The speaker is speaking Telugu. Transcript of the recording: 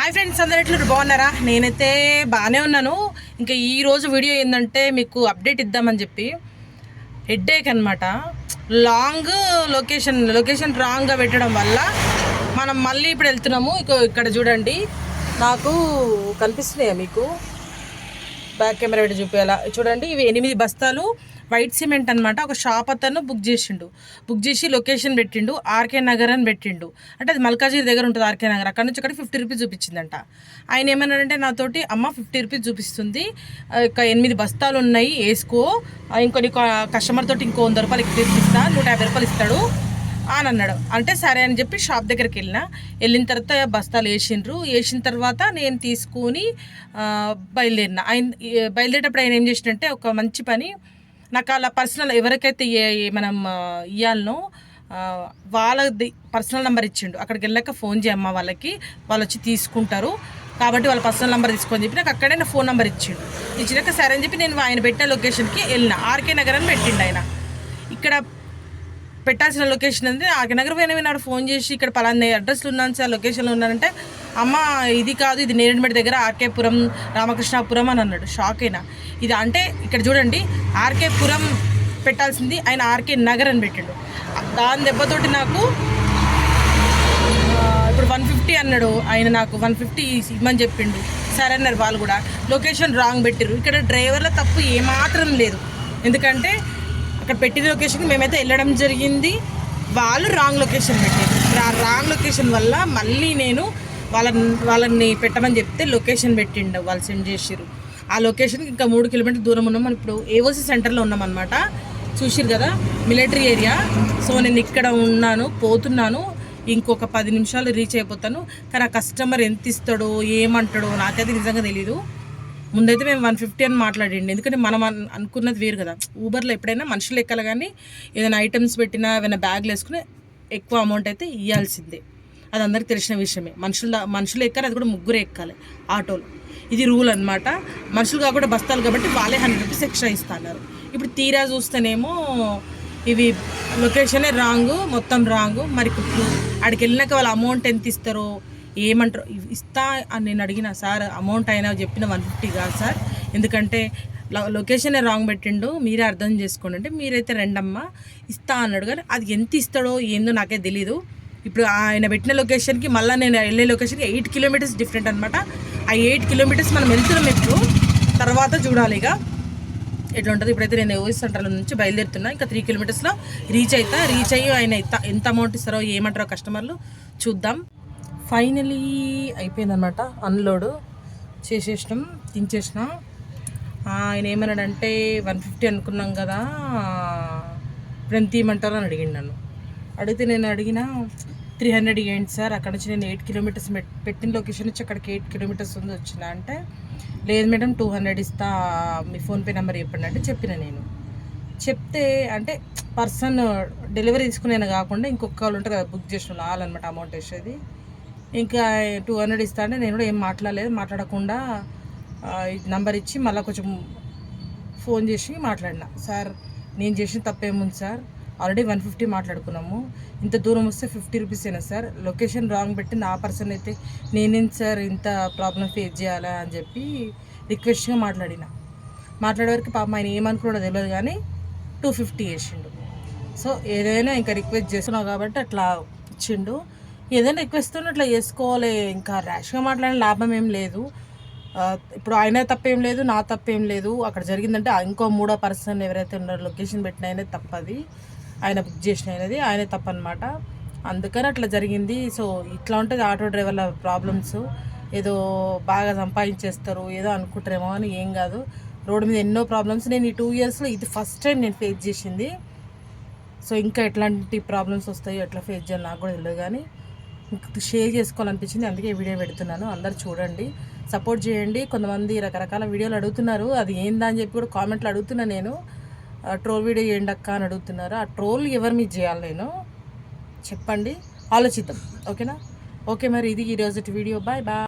హాయ్ ఫ్రెండ్స్ అందరు ఎట్లు బాగున్నారా? నేనైతే బాగానే ఉన్నాను. ఇంకా ఈరోజు వీడియో ఏంటంటే మీకు అప్డేట్ ఇద్దామని చెప్పి. హెడ్ఏక్ అనమాట లాంగ్ లొకేషన్ లొకేషన్ రాంగ్గా పెట్టడం వల్ల మనం మళ్ళీ ఇప్పుడు వెళ్తున్నాము. ఇక్కడ చూడండి. నాకు కనిపిస్తున్నాయా మీకు? బ్యాక్ కెమెరా పెట్టి చూపించాలా చూడండి ఇవి ఎనిమిది బస్తాలు. వైట్ సిమెంట్ అనమాట ఒక షాప్ అతను బుక్ చేసిండు. బుక్ చేసి లొకేషన్ పెట్టిండు ఆర్కే నగర్ అని పెట్టిండు. అంటే అది మల్కాజీర్ దగ్గర ఉంటుంది ఆర్కే నగర్. అక్కడ నుంచి అక్కడ ఫిఫ్టీ రూపీస్ చూపించిందంట. ఆయన ఏమన్నాడంటే నాతోటి అమ్మ ఫిఫ్టీ రూపీస్ చూపిస్తుంది. ఒక ఇక ఎనిమిది బస్తాలు ఉన్నాయి వేసుకో. ఇంకొన్ని కస్టమర్ తోటి ఇంకో వంద రూపాయలు ఎక్కువ ఇస్తా నూట యాభై రూపాయలు ఇస్తాడు అని అన్నాడు. అంటే సరే అని చెప్పి షాప్ దగ్గరికి వెళ్ళిన. వెళ్ళిన తర్వాత బస్తాలు వేసిండ్రు. వేసిన తర్వాత నేను తీసుకుని బయలుదేరిన. ఆయన బయలుదేరేటప్పుడు ఆయన ఏం చేసిండంటే ఒక మంచి పని నాకు అలా పర్సనల్ ఎవరికైతే ఏ- ఏ మనం ఇవ్వాలనో ఇయ్యాలనో వాళ్ళది పర్సనల్ నెంబర్ ఇచ్చిండు. అక్కడికి వెళ్ళాక ఫోన్ చేయమ్మ వాళ్ళకి వాళ్ళు వచ్చి తీసుకుంటారు. కాబట్టి వాళ్ళ పర్సనల్ నెంబర్ తీసుకొని చెప్పి నాకు అక్కడే నా ఫోన్ నెంబర్ ఇచ్చిండు. ఇచ్చినాక సరే అని చెప్పి నేను ఆయన పెట్టిన లొకేషన్కి వెళ్ళిన. ఆర్కే నగర్ అని పెట్టిండు ఆయన. ఇక్కడ పెట్టాల్సిన లొకేషన్ ఉంది ఆర్కే నగర్ పోయిన విన్నాడు ఫోన్ చేసి ఇక్కడ పలానా అడ్రస్లో ఉన్నాను సార్ లొకేషన్లో ఉన్నానంటే అమ్మ ఇది కాదు ఇది నేరేడుమెడ దగ్గర ఆర్కేపురం రామకృష్ణాపురం అని అన్నాడు. షాక్ అయినా ఇది అంటే ఇక్కడ చూడండి ఆర్కేపురం పెట్టాల్సింది ఆయన ఆర్కే నగర్ అని పెట్టాడు. దాని దెబ్బతోటి నాకు ఇప్పుడు వన్ ఫిఫ్టీ అన్నాడు. ఆయన నాకు వన్ ఫిఫ్టీ ఇవ్వమని చెప్పిండు. సరే అన్నారు వాళ్ళు కూడా. లొకేషన్ రాంగ్ పెట్టారు ఇక్కడ డ్రైవర్ల తప్పు ఏమాత్రం లేదు. ఎందుకంటే అక్కడ పెట్టిన లొకేషన్కి మేమైతే వెళ్ళడం జరిగింది. వాళ్ళు రాంగ్ లొకేషన్ పెట్టారు. ఆ రాంగ్ లొకేషన్ వల్ల మళ్ళీ నేను వాళ్ళని వాళ్ళని పెట్టమని చెప్తే లొకేషన్ పెట్టిండు. వాళ్ళు సెండ్ చేసిరు ఆ లొకేషన్కి ఇంకా మూడు కిలోమీటర్ దూరం ఉన్నాం. మనం ఇప్పుడు ఏఓసి సెంటర్లో ఉన్నాం అనమాట చూసిరు కదా? మిలిటరీ ఏరియా సో నేను ఇక్కడ ఉన్నాను పోతున్నాను. ఇంకొక పది నిమిషాలు రీచ్ అయిపోతాను. కానీ ఆ కస్టమర్ ఎంత ఇస్తాడో ఏమంటాడో నాకైతే నిజంగా తెలీదు. ముందైతే మేము వన్ ఫిఫ్టీ అని మాట్లాడండి. ఎందుకంటే మనం అనుకున్నది వేరు కదా. ఊబర్లో ఎప్పుడైనా మనుషులు ఎక్కాలి కానీ ఏదైనా ఐటమ్స్ పెట్టినా ఏదైనా బ్యాగ్లు వేసుకుని ఎక్కువ అమౌంట్ అయితే ఇవ్వాల్సిందే అది అందరికి తెలిసిన విషయమే. మనుషుల మనుషులు ఎక్కాలి అది కూడా ముగ్గురు ఎక్కాలి ఆటోలో. ఇది రూల్ అన్నమాట. మనుషులు కాకుండా బస్తాలు కాబట్టి వాళ్ళే హండ్రెడ్ రూపీస్ ఎక్స్ట్రా ఇస్తున్నారు. ఇప్పుడు తీరా చూస్తేనేమో ఇవి లొకేషనే రాంగు మొత్తం రాంగు. మరి ఇప్పుడు అక్కడికి వెళ్ళినాక వాళ్ళ అమౌంట్ ఎంత ఇస్తారో ఏమంటారు? ఇస్తా అని నేను అడిగిన సార్ అమౌంట్ అయినా చెప్పిన వన్ ఫిఫ్టీ కాదు సార్. ఎందుకంటే లొకేషన్ లొకేషనే రాంగ్ పెట్టిండు మీరే అర్థం చేసుకోండి. అంటే మీరైతే రెండమ్మా ఇస్తా అన్నాడు. కానీ అది ఎంత ఇస్తాడో ఏందో నాకే తెలీదు. ఇప్పుడు ఆయన పెట్టిన లొకేషన్కి మళ్ళీ నేను వెళ్ళే లొకేషన్కి ఎయిట్ కిలోమీటర్స్ డిఫరెంట్ అనమాట ఆ ఎయిట్ కిలోమీటర్స్ మనం వెళ్తున్నాం ఇప్పుడు తర్వాత చూడాలి ఇక. ఎట్లా ఉంటుంది ఇప్పుడైతే నేను ఓఎస్ సెంటర్ నుంచి బయలుదేరుతున్నా. ఇంకా త్రీ కిలోమీటర్స్లో రీచ్ అవుతా రీచ్ అయ్యి ఆయన ఎంత- ఎంత అమౌంట్ ఇస్తారో ఏమంటారో కస్టమర్లు చూద్దాం. ఫైనలీ అయిపోయిందనమాట అన్లోడ్ చేసేసినాం దించేసినాం ఆయన ఏమన్నాడంటే వన్ ఫిఫ్టీ అనుకున్నాం కదా ఇప్పుడు ఎంత ఇవ్వమంటారు అని అడిగిండు నన్ను. అడిగితే నేను అడిగిన త్రీ హండ్రెడ్ ఇవ్వండి సార్ అక్కడ నుంచి నేను ఎయిట్ కిలోమీటర్స్ పెట్టిన లొకేషన్ నుంచి అక్కడికి ఎయిట్ కిలోమీటర్స్ ఉంది వచ్చిన. అంటే లేదు మేడం టూ హండ్రెడ్ ఇస్తా మీ ఫోన్పే నెంబర్ చెప్పండి. అంటే చెప్పిన నేను. చెప్తే అంటే పర్సన్ డెలివరీ తీసుకునే కాకుండా ఇంకొక వాళ్ళు ఉంటారు కదా బుక్ చేసిన వాళ్ళు అనమాట అమౌంట్ వేసేది. ఇంకా టూ హండ్రెడ్ ఇస్తా అంటే నేను కూడా ఏం మాట్లాడలేదు మాట్లాడకుండా నంబర్ ఇచ్చి మళ్ళీ కొంచెం ఫోన్ చేసి మాట్లాడిన. సార్ నేను చేసిన తప్పేముంది సార్? ఆల్రెడీ వన్ ఫిఫ్టీ మాట్లాడుకున్నాము. ఇంత దూరం వస్తే ఫిఫ్టీ రూపీస్ అయినా సార్? లొకేషన్ రాంగ్ పెట్టి నా పర్సన్ అయితే నేనేం సార్ ఇంత ప్రాబ్లం ఫేస్ చేయాలా అని చెప్పి రిక్వెస్ట్గా మాట్లాడిన. మాట్లాడే వరకు పాపం ఆయన ఏమనుకున్నాడో తెలియదు కానీ టూ ఫిఫ్టీ వేసిండు సో ఏదైనా ఇంకా రిక్వెస్ట్ చేస్తున్నావు కాబట్టి అట్లా ఇచ్చిండు. ఏదైనా రిక్వెస్ట్ అట్లా చేసుకోవాలి ఇంకా ర్యాష్గా మాట్లాడిన లాభం ఏం లేదు. ఇప్పుడు ఆయన తప్పేం లేదు నా తప్పేం లేదు. అక్కడ జరిగిందంటే ఇంకో మూడో పర్సన్ ఎవరైతే ఉన్నారో లొకేషన్ పెట్టిన ఆయనే తప్పది. ఆయన బుక్ చేసిన అనేది ఆయనే తప్పనమాట అందుకని అట్లా జరిగింది. సో ఇట్లా ఉంటుంది ఆటో డ్రైవర్ల ప్రాబ్లమ్స్ ఏదో బాగా సంపాదించేస్తారు ఏదో అనుకుంటారేమో అని ఏం కాదు. రోడ్డు మీద ఎన్నో ప్రాబ్లమ్స్ నేను ఈ టూ ఇయర్స్లో ఇది ఫస్ట్ టైం నేను ఫేస్ చేసింది. సో ఇంకా ఎట్లాంటి ప్రాబ్లమ్స్ వస్తాయో ఎట్లా ఫేస్ చేయాలి నాకు కూడా తెలియదు కానీ మీకు షేర్ చేసుకోవాలనిపించింది అందుకే వీడియో పెడుతున్నాను. అందరు చూడండి సపోర్ట్ చేయండి. కొంతమంది రకరకాల వీడియోలు అడుగుతున్నారు. అది ఏందా అని చెప్పి కూడా కామెంట్లు అడుగుతున్నా నేను. ట్రోల్ వీడియో చేయండి అక్క అని అడుగుతున్నారు. ఆ ట్రోల్ ఎవరి మీద చేయాలి నేను? చెప్పండి. ఆలోచిద్దాం. ఓకేనా? ఓకే మరి ఇది ఈరోజు వీడియో. Bye bye